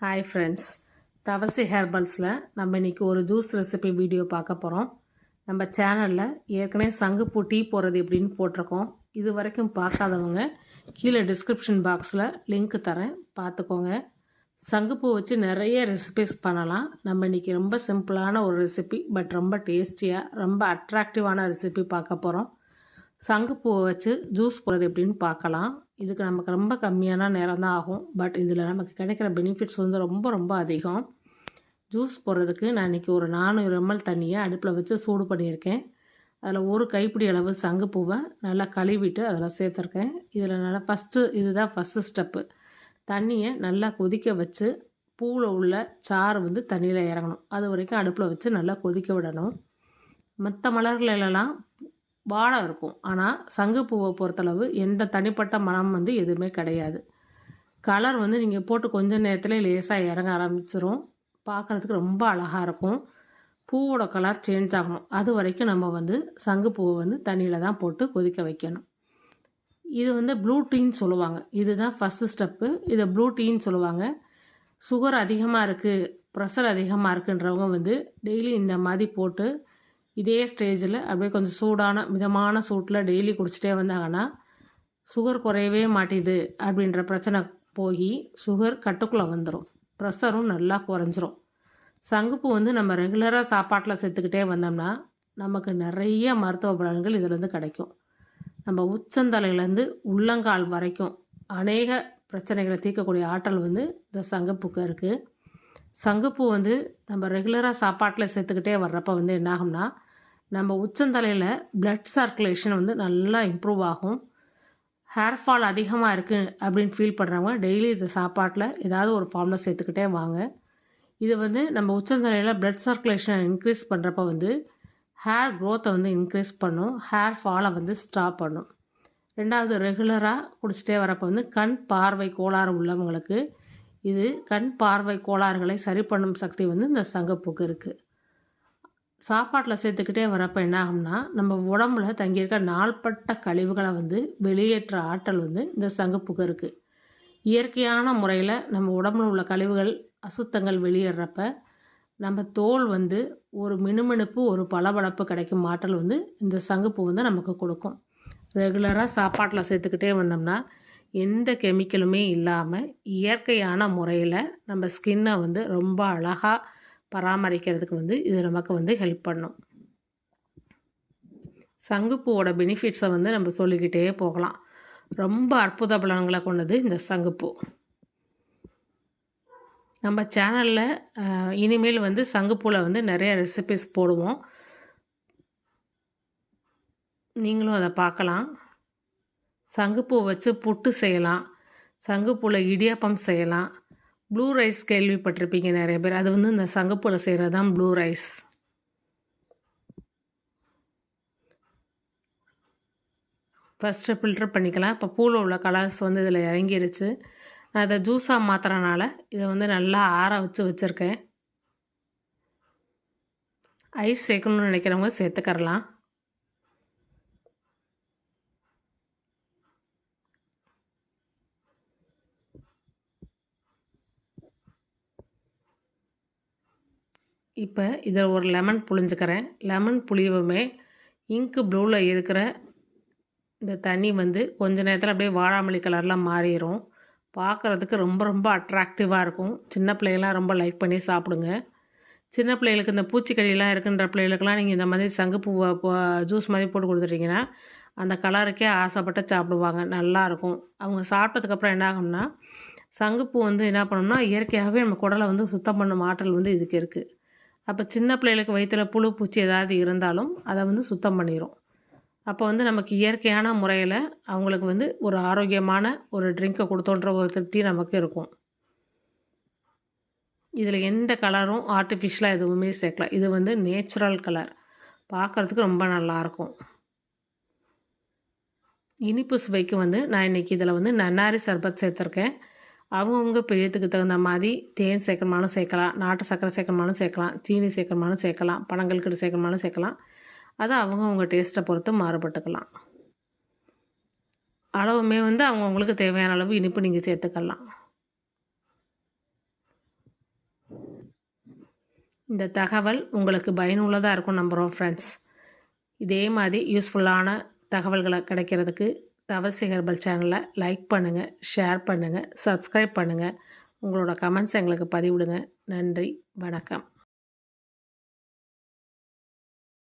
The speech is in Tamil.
ஹாய் ஃப்ரெண்ட்ஸ் தவசி ஹெர்பல்ஸில் நம்ம இன்றைக்கி ஒரு ஜூஸ் ரெசிபி வீடியோ பார்க்க போகிறோம் நம்ம சேனலில் ஏற்கனவே சங்குப்பூ டீ போடுறது எப்படின்னு போட்டிருக்கோம். இது வரைக்கும் பார்க்காதவங்க கீழே டிஸ்கிரிப்ஷன் பாக்ஸில் லிங்க் தரேன். பார்த்துக்கோங்க. சங்குப்பூ வச்சு நிறைய ரெசிபிஸ் பண்ணலாம். நம்ம இன்றைக்கி ரொம்ப சிம்பிளான ஒரு ரெசிபி பட் ரொம்ப டேஸ்டியாக ரொம்ப அட்ராக்டிவான ரெசிபி பார்க்க போகிறோம் சங்குப்பூவை வச்சு ஜூஸ் போடுறது எப்படின்னு பார்க்கலாம். இதுக்கு நமக்கு ரொம்ப கம்மியான நேரம் தான் ஆகும். பட் இதில் நமக்கு கிடைக்கிற பெனிஃபிட்ஸ் வந்து ரொம்ப ரொம்ப அதிகம். ஜூஸ் போடுறதுக்கு நான் இன்றைக்கி ஒரு நானூறு எம்எல் தண்ணியை அடுப்பில் வச்சு சூடு பண்ணியிருக்கேன். அதில் ஒரு கைப்பிடி அளவு சங்குப்பூவை நல்லா கழுவிட்டு அதில் சேர்த்துருக்கேன். இதில் நல்லா ஃபஸ்ட்டு இதுதான் ஃபஸ்ட்டு ஸ்டெப்பு தண்ணியை நல்லா கொதிக்க வச்சு பூவில் உள்ள சாறு வந்து தண்ணியில் இறங்கணும். அது வரைக்கும் அடுப்பில் வச்சு நல்லா கொதிக்க விடணும். மற்ற மலர்களெல்லாம் வாடை இருக்கும். ஆனால் சங்குப்பூவை பொறுத்தளவு எந்த தனிப்பட்ட மனம் வந்து எதுவுமே கிடையாது. கலர் வந்து நீங்கள் போட்டு கொஞ்ச நேரத்தில் லேசாக இறங்க ஆரம்பிச்சிரும். பார்க்குறதுக்கு ரொம்ப அழகாக இருக்கும். பூவோட கலர் சேஞ்ச் ஆகணும். அது வரைக்கும் நம்ம வந்து சங்குப்பூவை வந்து தண்ணியில் தான் போட்டு கொதிக்க வைக்கணும். இது வந்து ப்ளூ டீன்னு சொல்லுவாங்க. இதுதான் ஃபஸ்ட்டு ஸ்டெப்பு இதை ப்ளூ டீன்னு சொல்லுவாங்க. சுகர் அதிகமாக இருக்குது ப்ரெஷர் அதிகமாக இருக்குன்றவங்க வந்து டெய்லி இந்த மாதிரி போட்டு இதே ஸ்டேஜில் அப்படியே கொஞ்சம் சூடான மிதமான சூட்டில் டெய்லி குடிச்சிட்டே வந்தாங்கன்னா சுகர் குறையவே மாட்டேது அப்படின்ற பிரச்சனை போய் சுகர் கட்டுக்குள்ளே வந்துடும் ப்ரெஷரும் நல்லா குறைஞ்சிரும். சங்குப்பு வந்து நம்ம ரெகுலராக சாப்பாட்டில் சேர்த்துக்கிட்டே வந்தோம்னா நமக்கு நிறைய மருத்துவ பலன்கள் இதிலேருந்து கிடைக்கும். நம்ம உச்சந்தலையிலேருந்து உள்ளங்கால் வரைக்கும் அநேக பிரச்சனைகளை தீர்க்கக்கூடிய ஆற்றல் வந்து இந்த சங்கப்புக்கு இருக்குது சங்குப்பூ வந்து நம்ம ரெகுலராக சாப்பாட்டில் சேர்த்துக்கிட்டே வர்றப்ப வந்து என்னாகும்னா நம்ம உச்சந்தலையில் பிளட் சர்க்குலேஷன் வந்து நல்லா இம்ப்ரூவ் ஆகும். ஹேர் ஃபால் அதிகமாக இருக்குது அப்படின்னு ஃபீல் பண்ணுறவங்க டெய்லி இது சாப்பாட்டில் ஏதாவது ஒரு ஃபார்மில் சேர்த்துக்கிட்டே வாங்க. இது வந்து நம்ம உச்சந்தலையில் பிளட் சர்க்குலேஷனை இன்க்ரீஸ் பண்ணுறப்ப வந்து ஹேர் க்ரோத்தை வந்து இன்க்ரீஸ் பண்ணும். ஹேர் ஃபாலை வந்து ஸ்டாப் பண்ணும். ரெண்டாவது ரெகுலராக குடிச்சிட்டே வரப்போ வந்து கண் பார்வை கோளாறு உள்ளவங்களுக்கு இது கண் பார்வை கோளாறுகளை சரி பண்ணும் சக்தி வந்து இந்த சங்கப்பூக்கு இருக்குது சாப்பாட்டில் சேர்த்துக்கிட்டே வரப்போ என்ன ஆகும்னா நம்ம உடம்புல தங்கியிருக்க நாள்பட்ட கழிவுகளை வந்து வெளியேற்ற ஆற்றல் வந்து இந்த சங்குப்புக்கு இருக்குது இயற்கையான முறையில் நம்ம உடம்புல உள்ள கழிவுகள் அசுத்தங்கள் வெளியேறப்ப நம்ம தோல் வந்து ஒரு மினுமினுப்பு ஒரு பளபளப்பு கிடைக்கும் ஆற்றல் வந்து இந்த சங்குப்பு வந்து நமக்கு கொடுக்கும். ரெகுலராக சாப்பாட்டில் சேர்த்துக்கிட்டே வந்தோம்னா எந்த கெமிக்கலுமே இல்லாமல் இயற்கையான முறையில் நம்ம ஸ்கின்னை வந்து ரொம்ப அழகாக பராமரிக்கிறதுக்கு வந்து இது நமக்கு வந்து ஹெல்ப் பண்ணும். சங்குப்பூவோட பெனிஃபிட்ஸை வந்து நம்ம சொல்லிக்கிட்டே போகலாம். ரொம்ப அற்புத பலன்களை கொண்டது இந்த சங்குப்பூ. நம்ம சேனலில் இனிமேல் வந்து சங்குப்பூவில் வந்து நிறைய ரெசிபிஸ் போடுவோம். நீங்களும் அதை பார்க்கலாம். சங்குப்பூ வச்சு புட்டு செய்யலாம். சங்குப்பூவில் இடியாப்பம் செய்யலாம். ப்ளூ ரைஸ் கேள்விப்பட்டிருப்பீங்க நிறைய பேர். அது வந்து இந்த சங்குப்பூவில் செய்கிறது தான் ப்ளூ ரைஸ். ஃபஸ்ட்டு ஃபில்டர் பண்ணிக்கலாம். இப்போ பூவில் உள்ள கலர்ஸ் வந்து இதில் இறங்கிருச்சு. நான் இதை ஜூஸாக மாற்றுறனால இதை வந்து நல்லா ஆற வச்சு வச்சுருக்கேன். ஐஸ் சேர்க்கணும்னு நினைக்கிறவங்க சேர்த்துக்கரலாம் இப்போ இதில் ஒரு லெமன் புழிஞ்சுக்கிறேன். லெமன் புளியவுமே இங்கு ப்ளூவில் இருக்கிற இந்த தண்ணி வந்து கொஞ்ச நேரத்தில் அப்படியே வாழாமல்லி கலரில் மாறிடும் பார்க்குறதுக்கு ரொம்ப ரொம்ப அட்ராக்டிவாக இருக்கும். சின்ன பிள்ளைகள்லாம் ரொம்ப லைக் பண்ணி சாப்பிடுங்க. சின்ன பிள்ளைகளுக்கு இந்த பூச்சிக்கடியெல்லாம் இருக்குன்ற பிள்ளைகளுக்கெல்லாம் நீங்கள் இந்த மாதிரி சங்குப்பூவை ஜூஸ் மாதிரி போட்டு கொடுத்துட்டீங்கன்னா அந்த கலருக்கே ஆசைப்பட்டு சாப்பிடுவாங்க. நல்லாயிருக்கும் அவங்க சாப்பிட்டதுக்கப்புறம் என்ன ஆகும்னா சங்குப்பூ வந்து என்ன பண்ணோம்னா இயற்கையாகவே நம்ம குடலை வந்து சுத்தம் பண்ணும் ஆற்றல் வந்து இதுக்கு இருக்குது அப்போ சின்ன பிள்ளைகளுக்கு வயிற்றில் புழு பூச்சி ஏதாவது இருந்தாலும் அதை வந்து சுத்தம் பண்ணிடும் அப்போ வந்து நமக்கு இயற்கையான முறையில் அவங்களுக்கு வந்து ஒரு ஆரோக்கியமான ஒரு ட்ரிங்கை கொடுத்தோன்ற ஒரு திருப்தி நமக்கு இருக்கும். இதில் எந்த கலரும் ஆர்டிஃபிஷியலாக எதுவுமே சேர்க்கல. இது வந்து நேச்சுரல் கலர் பார்க்குறதுக்கு ரொம்ப நல்லாயிருக்கும் இனிப்பு சுவைக்கு வந்து நான் இன்றைக்கி இதில் வந்து நன்னாரி சர்பத் சேர்த்துருக்கேன். அவங்கவுங்க பிரியத்துக்கு தகுந்த மாதிரி தேன் சேர்க்கணுமாலும் சேர்க்கலாம் நாட்டு சர்க்கரை சேர்க்கணுமாலும் சேர்க்கலாம் சீனி சேர்க்கணுமாலும் சேர்க்கலாம் பனங்கல்கடு சேர்க்கணுமாலும் சேர்க்கலாம். அதை அவங்கவுங்க டேஸ்ட்டை பொறுத்து மாறுபட்டுக்கலாம். அளவுமே வந்து அவங்கவுங்களுக்கு தேவையான அளவு இனிப்பு நீங்கள் சேர்த்துக்கலாம். இந்த தகவல் உங்களுக்கு பயனுள்ளதாக இருக்கும் நம்புகிறோம் ஃப்ரெண்ட்ஸ் இதே மாதிரி யூஸ்ஃபுல்லான தகவல்களை கிடைக்கிறதுக்கு தவசிகர்பல் சேனலை லைக் பண்ணுங்கள் ஷேர் பண்ணுங்கள் சப்ஸ்கிரைப் பண்ணுங்கள் உங்களோட கமெண்ட்ஸ் எங்களுக்கு பதிவிடுங்க. நன்றி வணக்கம்.